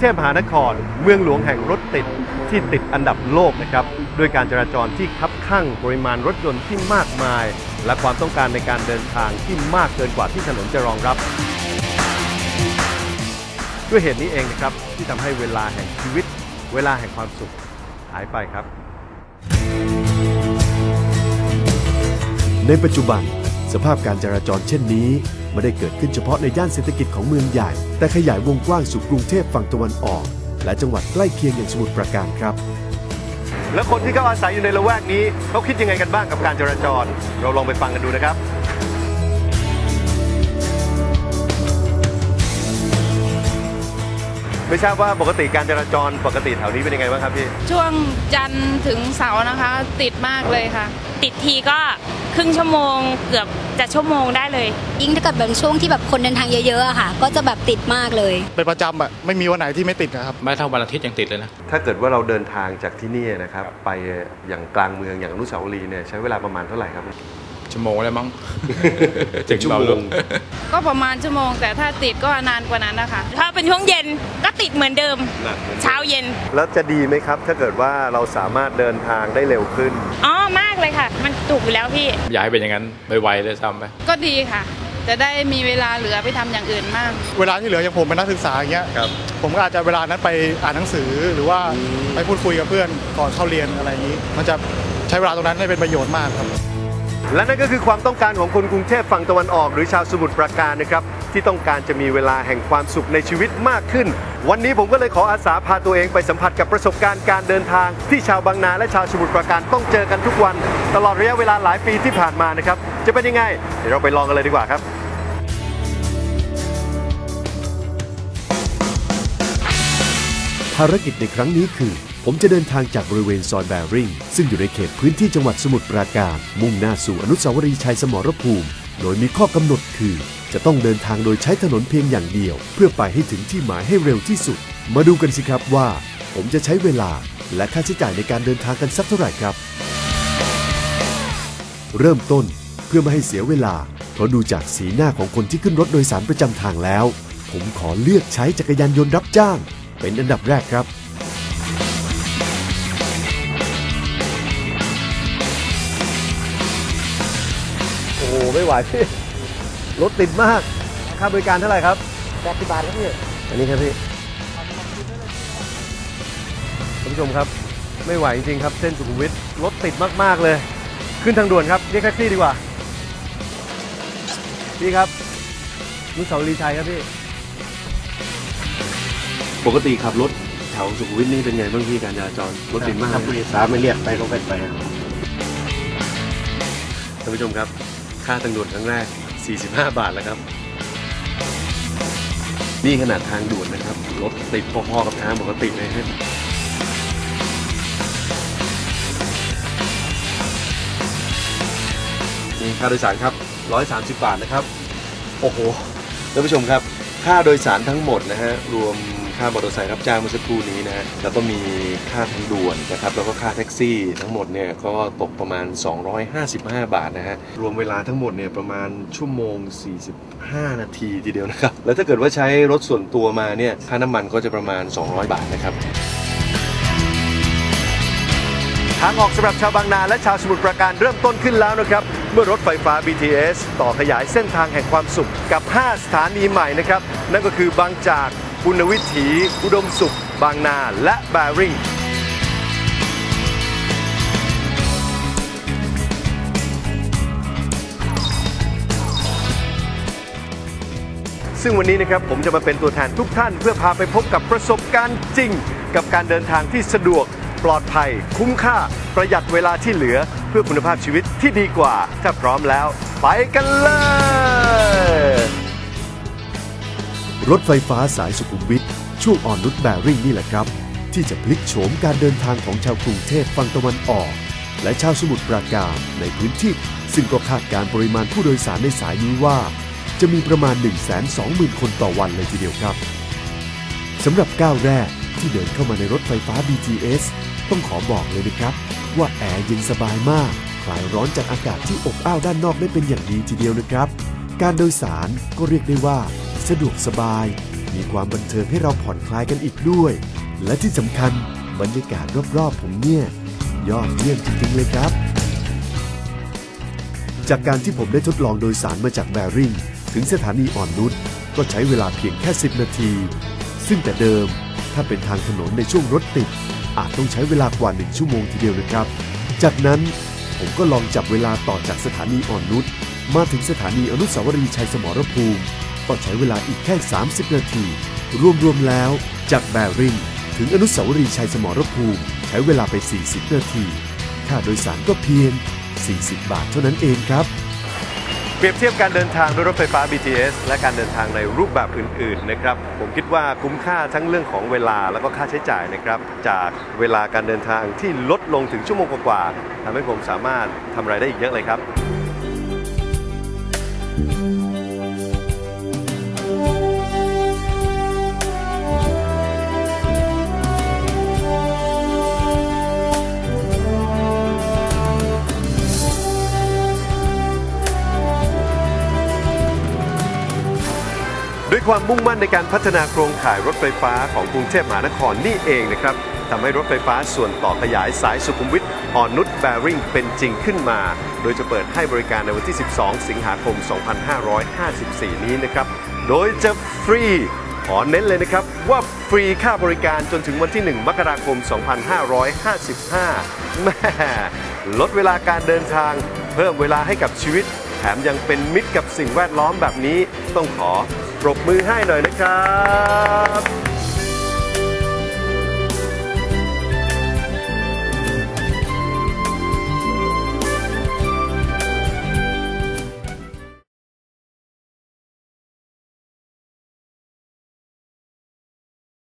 เทพมหานคร เมืองหลวงแห่งรถติดที่ติดอันดับโลกนะครับด้วยการจราจรที่คับข้างปริมาณรถยนต์ที่มากมาย และความต้องการในการเดินทางที่มากเกินกว่าที่ถนนจะรองรับ ด้วยเหตุนี้เองนะครับที่ทำให้เวลาแห่งชีวิต เวลาแห่งความสุขหายไปครับ ในปัจจุบันสภาพการจราจรเช่นนี้ ไม่ได้เกิดขึ้นเฉพาะในย่านเศรษฐกิจของเมืองใหญ่ แต่ขยายวงกว้างสู่กรุงเทพฝั่งตะวันออก และจังหวัดใกล้เคียงอย่างสมุทรปราการครับ แล้วคนที่เขาอาศัยอยู่ในละแวกนี้เขาคิดยังไงกันบ้างกับการจราจร เราลองไปฟังกันดูนะครับ ไม่ทราบว่าปกติการจราจรปกติแถวนี้เป็นยังไงบ้างครับพี่ ช่วงจันทร์ถึงเสาร์นะคะ ติดมากเลยค่ะ ติดทีก็ครึ่งชั่วโมงเกือบจะชั่วโมงได้เลย ยิ่งถ้าเกิดเป็นช่วงที่แบบคนเดินทางเยอะๆอะค่ะ ก็จะแบบติดมากเลย เป็นประจำอะไม่มีวันไหนที่ไม่ติดนะครับไม่เท่าวันอาทิตย์ยังติดเลยนะ ถ้าเกิดว่าเราเดินทางจากที่นี่นะครับ ไปอย่างกลางเมืองอย่างอนุสาวรีย์เนี่ยใช้เวลาประมาณเท่าไหร่ครับ ชั่วโมงแล้วมั้งถึงชั่วโมงก็ประมาณชั่วโมง แต่ถ้าติดก็นานกว่านั้นนะคะถ้าเป็นช่วงเย็นก็ติดเหมือนเดิมหนักเหมือนกันเช้าเย็น แล้วจะดีไหมครับ ถ้าเกิดว่าเราสามารถเดินทางได้เร็วขึ้นอ๋อมากเลยค่ะ มันถูกอยู่แล้วพี่ อยากให้เป็นอย่างนั้นไวๆเลยซ้ำไปก็ดีค่ะจะได้มีเวลาเหลือไปทำอย่างอื่นมาก เวลาที่เหลืออย่างผมเป็นนักศึกษาอย่างเงี้ยครับผมก็อาจจะเวลานั้นไปอ่านหนังสือหรือว่าไปพูดคุยกับเพื่อนก่อนเข้าเรียนอะไรอย่างนี้ มันจะใช้เวลาตรงนั้นให้เป็นประโยชน์มากครับ และนั่นก็คือความต้องการของคนกรุงเทพฝั่งตะวันออก หรือชาวสมุทรปราการนะครับ ที่ต้องการจะมีเวลาแห่งความสุขในชีวิตมากขึ้น วันนี้ผมก็เลยขออาสาพาตัวเองไปสัมผัสกับประสบการณ์การเดินทาง ที่ชาวบางนาและชาวสมุทรปราการต้องเจอกันทุกวัน ตลอดระยะเวลาหลายปีที่ผ่านมานะครับจะเป็นยังไงเดี๋ยวเราไปลองกันเลยดีกว่าครับภารกิจในครั้งนี้คือ ผมจะเดินทางจากบริเวณซอยแบริ่ง ซึ่งอยู่ในเขตพื้นที่จังหวัดสมุทรปราการ มุ่งหน้าสู่อนุสาวรีย์ชัยสมรภูมิ โดยมีข้อกำหนดคือ จะต้องเดินทางโดยใช้ถนนเพียงอย่างเดียว เพื่อไปให้ถึงที่หมายให้เร็วที่สุด มาดูกันสิครับว่า ผมจะใช้เวลา และค่าใช้จ่ายในการเดินทางกันสักเท่าไหร่ครับ เริ่มต้นเพื่อไม่ให้เสียเวลา เพราะดูจากสีหน้าของคนที่ขึ้นรถโดยสารประจำทางแล้ว ผมขอเลือกใช้จักรยานยนต์รับจ้าง เป็นอันดับแรกครับ ไม่ไหวพี่รถติดมากค่าบริการเท่าไหร่ครับ80บาทครับพี่อันนี้ครับพี่ท่านผู้ชมครับ ไม่ไหวจริงๆครับ เส้นสุขุมวิทรถติดมากๆเลย ขึ้นทางด่วนครับเรียกแท็กซี่ดีกว่าพี่ครับนุสาวรีย์ชัยครับพี่ ปกติขับรถแถวสุขุมวิทนี่เป็นไงบ้างพี่การจราจรรถติดมากครับผู้โดยสารไม่เรียกไปก็เป็นไปท่านผู้ชมครับ ค่าทางด่วนครั้งแรก 45 บาทแล้วครับ นี่ขนาดทางด่วนนะครับ รถติดพอๆกับทางปกติเลยฮะนี่ค่าโดยสารครับ 130 บาทนะครับ โอ้โหท่านผู้ชมครับ ค่าโดยสารทั้งหมดนะฮะ รวม ค่ามอเตอร์ไซค์รับจ้างเมื่อสักครู่นี้นะฮะแล้วก็มีค่าทางด่วนนะครับแล้วก็ค่าแท็กซี่ทั้งหมดเนี่ยก็ตกประมาณ 255 บาทนะฮะรวมเวลาทั้งหมดเนี่ยประมาณชั่วโมง 45 นาทีทีเดียวนะครับแล้วถ้าเกิดว่าใช้รถส่วนตัวมาเนี่ยค่าน้ำมันก็จะประมาณ 200 บาทนะครับทางออกสำหรับชาวบางนาและชาวสมุทรปราการเริ่มต้นขึ้นแล้วนะครับ เมื่อรถไฟฟ้า BTS ต่อขยายเส้นทางแห่งความสุขกับ 5 สถานีใหม่นะครับ นั่นก็คือบางจาก ปุณวิถี อุดมสุข บางนา และแบริ่งซึ่งวันนี้นะครับผมจะมาเป็นตัวแทนทุกท่านเพื่อพาไปพบกับประสบการณ์จริง กับการเดินทางที่สะดวก ปลอดภัย คุ้มค่า ประหยัดเวลาที่เหลือ เพื่อคุณภาพชีวิตที่ดีกว่า ถ้าพร้อมแล้ว ไปกันเลย รถไฟฟ้าสายสุขุมวิทช่วงอ่อนนุชแบริ่งนี่แหละครับ ที่จะพลิกโฉมการเดินทางของชาวกรุงเทพฝั่งตะวันออก และชาวสมุทรปราการในพื้นที่ ซึ่งก็คาดการณ์ปริมาณผู้โดยสารในสายนี้ว่า จะมีประมาณ 120,000 คนต่อวันเลยทีเดียวครับสำหรับก้าวแรกที่เดินเข้ามาในรถไฟฟ้า BTS ต้องขอบอกเลยนะครับ ว่าแอร์เย็นสบายมากคลายร้อนจากอากาศที่อบอ้าวด้านนอกได้เป็นอย่างดีทีเดียวนะครับ การโดยสารก็เรียกได้ว่า สะดวกสบาย มีความบันเทิงให้เราผ่อนคลายกันอีกด้วย และที่สำคัญบรรยากาศรอบๆผมเนี่ย ยอดเยี่ยมจริงๆเลยครับ จากการที่ผมได้ทดลองโดยสารมาจากแบริ่งถึงสถานีอ่อนนุชก็ใช้เวลาเพียงแค่ 10 นาที ซึ่งแต่เดิมถ้าเป็นทางถนนในช่วงรถติด อาจต้องใช้เวลากว่า 1 ชั่วโมงทีเดียวนะครับ จากนั้นผมก็ลองจับเวลาต่อจากสถานีอ่อนนุช มาถึงสถานีอนุสาวรีย์ชัยสมรภูมิ ก็ใช้เวลาอีกแค่ 30 นาที รวมๆแล้ว จากแบริ่งถึงอนุสาวรีย์ชัยสมรภูมิ ใช้เวลาไป 40 นาที ค่าโดยสารก็เพียง 40 บาทเท่านั้นเองครับ เปรียบเทียบการเดินทางด้วยรถไฟฟ้า BTS และการเดินทางในรูปแบบอื่นๆนะครับ ผมคิดว่าคุ้มค่าทั้งเรื่องของเวลาแล้วก็ค่าใช้จ่ายนะครับ จากเวลาการเดินทางที่ลดลงถึงชั่วโมงกว่าๆทำให้ผมสามารถทำรายได้อีกเยอะเลยครับ ด้วยความมุ่งมั่นในการพัฒนาโครงข่ายรถไฟฟ้าของกรุงเทพมหานครนี่เองนะครับ ทำให้รถไฟฟ้าส่วนต่อขยายสายสุขุมวิทอ่อนนุชแบริ่งเป็นจริงขึ้นมา โดยจะเปิดให้บริการในวันที่ 12 สิงหาคม 2554 นี้นะครับ โดยจะฟรีขอเน้นเลยนะครับ ว่าฟรีค่าบริการจนถึงวันที่ 1 มกราคม 2555แม่ลดเวลาการเดินทาง เพิ่มเวลาให้กับชีวิต แถมยังเป็นมิตรกับสิ่งแวดล้อมแบบนี้ ต้องขอปรบมือให้หน่อยนะครับ